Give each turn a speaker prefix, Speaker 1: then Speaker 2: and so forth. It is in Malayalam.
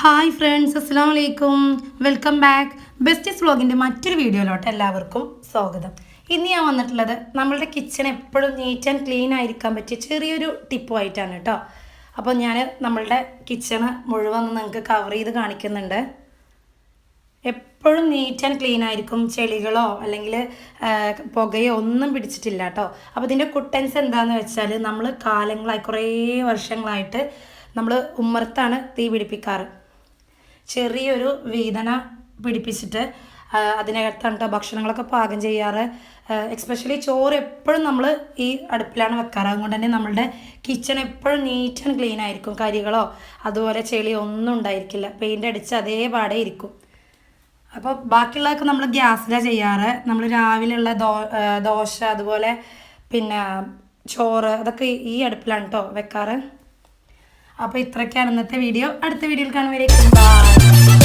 Speaker 1: ഹായ് ഫ്രണ്ട്സ് അസ്സാം വലൈക്കും വെൽക്കം ബാക്ക് ബെസ്റ്റീസ് വ്ളോഗിന്റെ മറ്റൊരു വീഡിയോയിലോട്ട് എല്ലാവർക്കും സ്വാഗതം. ഇന്ന് ഞാൻ വന്നിട്ടുള്ളത് നമ്മളുടെ കിച്ചൺ എപ്പോഴും നീറ്റ് ആൻഡ് ക്ലീൻ ആയിരിക്കാൻ പറ്റിയ ചെറിയൊരു ടിപ്പുമായിട്ടാണ് കേട്ടോ. അപ്പോൾ ഞാൻ നമ്മളുടെ കിച്ചണ് മുഴുവൻ നിങ്ങൾക്ക് കവർ ചെയ്ത് കാണിക്കുന്നുണ്ട്. എപ്പോഴും നീറ്റ് ആൻഡ് ക്ലീൻ ആയിരിക്കും ചെളികളോ അല്ലെങ്കിൽ പുകയോ ഒന്നും പിടിച്ചിട്ടില്ല കേട്ടോ അപ്പോൾ ഇതിന്റെ കുട്ടൻസ് എന്താണെന്ന് വെച്ചാൽ നമ്മൾ കാലങ്ങളായി കുറേ വർഷങ്ങളായിട്ട് നമ്മൾ ഉമ്മർത്താണ് തീ പിടിപ്പിക്കാറ്. ചെറിയൊരു വേദന പിടിപ്പിച്ചിട്ട് അതിനകത്താണ് കേട്ടോ ഭക്ഷണങ്ങളൊക്കെ പാകം ചെയ്യാറ്. എക്സ്പെഷ്യലി ചോറ് എപ്പോഴും നമ്മൾ ഈ അടുപ്പിലാണ് വെക്കാറ്. അതുകൊണ്ട് തന്നെ നമ്മളുടെ കിച്ചൺ എപ്പോഴും നീറ്റ് ആൻഡ് ക്ലീൻ ആയിരിക്കും. കരികളോ അതുപോലെ ചെളിയോ ഒന്നും ഉണ്ടായിരിക്കില്ല. പെയിന്റ് അടിച്ച് അതേപാടെ ഇരിക്കും. അപ്പോൾ ബാക്കിയുള്ളതൊക്കെ നമ്മൾ ഗ്യാസിലാണ് ചെയ്യാറ്. നമ്മൾ രാവിലെയുള്ള ദോ ദോശ അതുപോലെ പിന്നെ ചോറ് അതൊക്കെ ഈ അടുപ്പിലാണ് കേട്ടോ വെക്കാറ്. അപ്പോൾ ഇത്രയൊക്കെയാണ് ഇന്നത്തെ വീഡിയോ. അടുത്ത വീഡിയോയിൽ കാണുമ്പോഴേക്കും ബൈ.